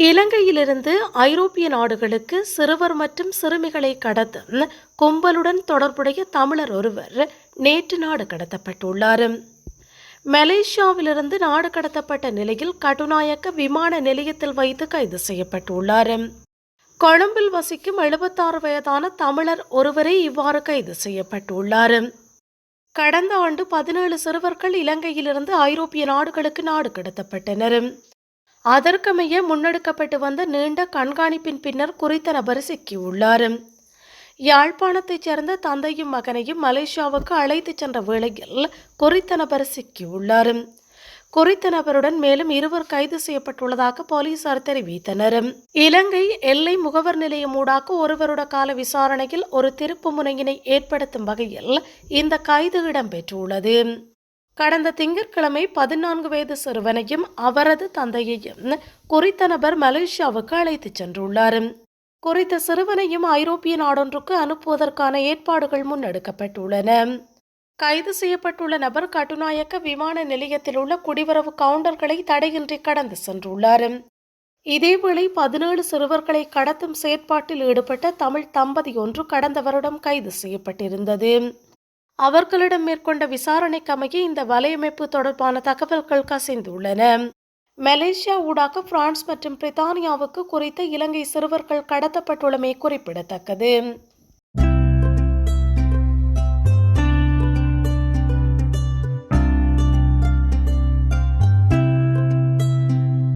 இலங்கையிலிருந்து ஐரோப்பிய நாடுகளுக்கு சிறுவர் மற்றும் சிறுமிகளை கடத்தும் கும்பலுடன் தொடர்புடைய தமிழர் ஒருவர் நேற்று நாடு கடத்தப்பட்டுள்ளார். மலேசியாவிலிருந்து நாடு கடத்தப்பட்ட நிலையில் கடுநாயக்க விமான நிலையத்தில் வைத்து கைது செய்யப்பட்டுள்ளார். கொழும்பில் வசிக்கும் எழுபத்தாறு வயதான தமிழர் ஒருவரே இவ்வாறு கைது செய்யப்பட்டுள்ளார். கடந்த ஆண்டு பதினேழு சிறுவர்கள் இலங்கையிலிருந்து ஐரோப்பிய நாடுகளுக்கு நாடு கடத்தப்பட்டனர். அதற்கமைய முன்னெடுக்கப்பட்டு வந்த நீண்ட கண்காணிப்பின் பின்னர் குறித்த நபர் சிக்கியுள்ளார். யாழ்ப்பாணத்தைச் சேர்ந்த தந்தையும் மகனையும் மலேசியாவுக்கு அழைத்துச் சென்ற வேளையில் குறித்த நபர் சிக்கியுள்ளார். குறித்த நபருடன் மேலும் இருவர் கைது செய்யப்பட்டுள்ளதாக போலீசார் தெரிவித்தனர். இலங்கை எல்லை முகவர் நிலையம் ஊடாக ஒருவருட கால விசாரணையில் ஒரு திருப்பு முனையினை ஏற்படுத்தும் வகையில் இந்த கைது இடம்பெற்றுள்ளது. கடந்த திங்கட்கிழமை பதினான்கு வயது சிறுவனையும் அவரது தந்தையையும் குறித்த நபர் மலேசியாவுக்கு அழைத்துச் சென்றுள்ளார். குறித்த சிறுவனையும் ஐரோப்பிய நாடொன்றுக்கு அனுப்புவதற்கான ஏற்பாடுகள் முன்னெடுக்கப்பட்டுள்ளன. கைது செய்யப்பட்டுள்ள நபர் கட்டுநாயக்க விமான நிலையத்தில் உள்ள குடிவரவு கவுண்டர்களை தடையின்றி கடந்து சென்றுள்ளார். இதேவேளை பதினேழு சிறுவர்களை கடத்தும் செயற்பாட்டில் ஈடுபட்ட தமிழ் தம்பதி ஒன்று கடந்த வருடம் கைது செய்யப்பட்டிருந்தது. அவர்களிடம் மேற்கொண்ட விசாரணைக்கமைய இந்த வலையமைப்பு தொடர்பான தகவல்கள் கசிந்துள்ளன. மலேசியா ஊடாக பிரான்ஸ் மற்றும் பிரித்தானியாவுக்கு குறித்த இலங்கை சிறுவர்கள் கடத்தப்பட்டுள்ளமை குறிப்பிடத்தக்கது.